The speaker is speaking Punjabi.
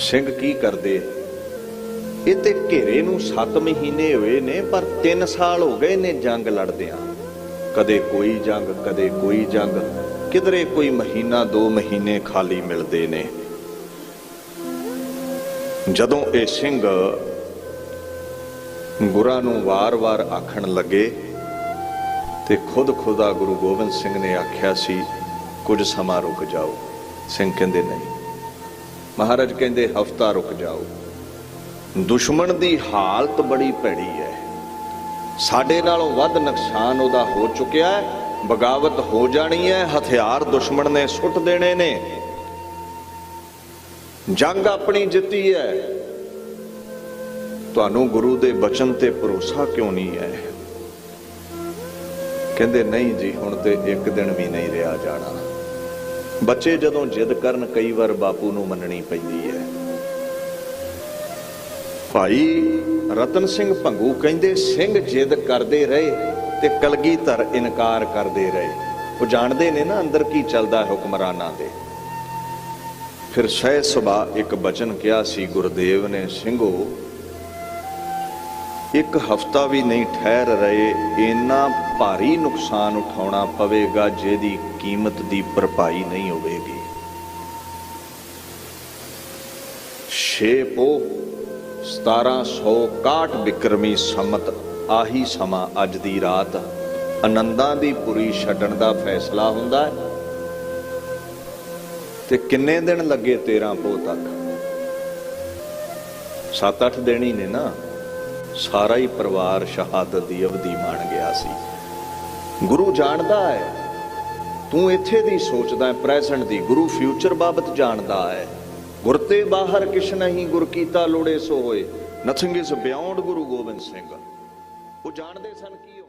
ਸਿੰਘ ਕੀ ਕਰਦੇ? ਇਹ ਤੇ ਘੇਰੇ ਨੂੰ 7 ਮਹੀਨੇ ਹੋਏ ਨੇ, ਪਰ 3 ਸਾਲ ਹੋ ਗਏ ਨੇ ਜੰਗ ਲੜਦਿਆਂ। ਕਦੇ ਕੋਈ ਜੰਗ, ਕਦੇ ਕੋਈ ਜੰਗ। ਕਿਧਰੇ ਕੋਈ ਮਹੀਨਾ 2 ਮਹੀਨੇ ਖਾਲੀ ਮਿਲਦੇ ਨੇ। ਜਦੋਂ ਇਹ ਸਿੰਘ ਗੁਰਾਂ ਨੂੰ ਵਾਰ-ਵਾਰ ਆਖਣ ਲੱਗੇ ਤੇ ਖੁਦ ਖੁਦਾ ਗੁਰੂ ਗੋਬਿੰਦ ਸਿੰਘ ਨੇ ਆਖਿਆ ਸੀ, ਕੁਝ ਸਮਾਂ ਰੁਕ ਜਾਓ। ਸਿੰਘ ਕਹਿੰਦੇ, ਨਹੀਂ। ਮਹਾਰਾਜ ਕਹਿੰਦੇ, ਹਫਤਾ ਰੁਕ ਜਾਓ। ਦੁਸ਼ਮਣ ਦੀ ਹਾਲਤ ਬੜੀ ਭੈੜੀ ਹੈ। ਸਾਡੇ ਨਾਲੋਂ ਵੱਧ ਨੁਕਸਾਨ ਉਹਦਾ ਹੋ ਚੁੱਕਿਆ ਹੈ, ਬਗਾਵਤ ਹੋ ਜਾਣੀ ਹੈ, ਹਥਿਆਰ ਦੁਸ਼ਮਣ ਨੇ ਸੁੱਟ ਦੇਣੇ ਨੇ। ਜੰਗ ਆਪਣੀ ਜਿੱਤੀ ਹੈ। ਤੁਹਾਨੂੰ ਗੁਰੂ ਦੇ ਬਚਨ ਤੇ ਭਰੋਸਾ ਕਿਉਂ ਨਹੀਂ ਹੈ? ਕਹਿੰਦੇ, ਨਹੀਂ ਜੀ, ਹੁਣ ਤੇ ਇੱਕ ਦਿਨ ਵੀ ਨਹੀਂ ਰਿਹਾ ਜਾਣਾ। ਬੱਚੇ ਜਦੋਂ ਜਿੱਦ ਕਰਨ, ਕਈ ਵਾਰ ਬਾਪੂ ਨੂੰ ਮੰਨਣੀ ਪੈਂਦੀ ਹੈ। ਭਾਈ ਰਤਨ ਸਿੰਘ ਭੰਗੂ ਕਹਿੰਦੇ, ਸਿੰਘ ਜਿੱਦ ਕਰਦੇ ਰਹੇ ਤੇ ਕਲਗੀਧਰ ਇਨਕਾਰ ਕਰਦੇ ਰਹੇ। ਉਹ ਜਾਣਦੇ ਨੇ ਨਾ ਅੰਦਰ ਕੀ ਚੱਲਦਾ ਹੈ ਹੁਕਮਰਾਨਾਂ ਦੇ ਫਿਰ ਸਹਿ ਸੁਭਾ ਇੱਕ ਬਚਨ ਕਿਹਾ ਸੀ ਗੁਰਦੇਵ ਨੇ, ਸਿੰਘੋ, ਇੱਕ ਹਫਤਾ ਵੀ ਨਹੀਂ ਠਹਿਰ ਰਹੇ, ਇੰਨਾ ਭਾਰੀ ਨੁਕਸਾਨ ਉਠਾਉਣਾ ਪਵੇਗਾ, ਜਿਹਦੀ ਕੀਮਤ ਦੀ ਭਰਪਾਈ ਨਹੀਂ ਹੋਵੇਗੀ। ਛੇ ਪੋ 1761 ਬਿਕਰਮੀ ਸੰਮਤ, ਆਹੀ ਸਮਾਂ ਅੱਜ ਦੀ ਰਾਤ ਆਨੰਦਾਂ ਦੀ ਪੁਰੀ ਛੱਡਣ ਦਾ ਫੈਸਲਾ ਹੁੰਦਾ ਹੈ। ਤੇ ਕਿੰਨੇ ਦਿਨ ਲੱਗੇ 13 ਪੋ ਤੱਕ? 7-8 ਦਿਨ ਹੀ ਨੇ ਨਾ। ਸਾਰਾ ਹੀ ਪਰਿਵਾਰ ਸ਼ਹਾਦਤ ਦੀ ਅਵਧੀ ਮਾਣ ਗਿਆ ਸੀ। ਗੁਰੂ ਜਾਣਦਾ ਹੈ। ਤੂੰ ਇੱਥੇ ਦੀ ਸੋਚਦਾ ਹੈ ਪ੍ਰੈਜ਼ੈਂਟ ਦੀ। ਗੁਰੂ ਫਿਊਚਰ ਬਾਬਤ ਜਾਣਦਾ ਹੈ। ਗੁਰ ਤੇ ਬਾਹਰ ਕਿਛ ਨਹੀਂ, ਗੁਰ ਕੀਤਾ ਲੋੜੇ ਸੋ ਹੋਏ nothing is beyond Guru Gobind Singh. ਉਹ ਜਾਣਦੇ ਸਨ ਕੀ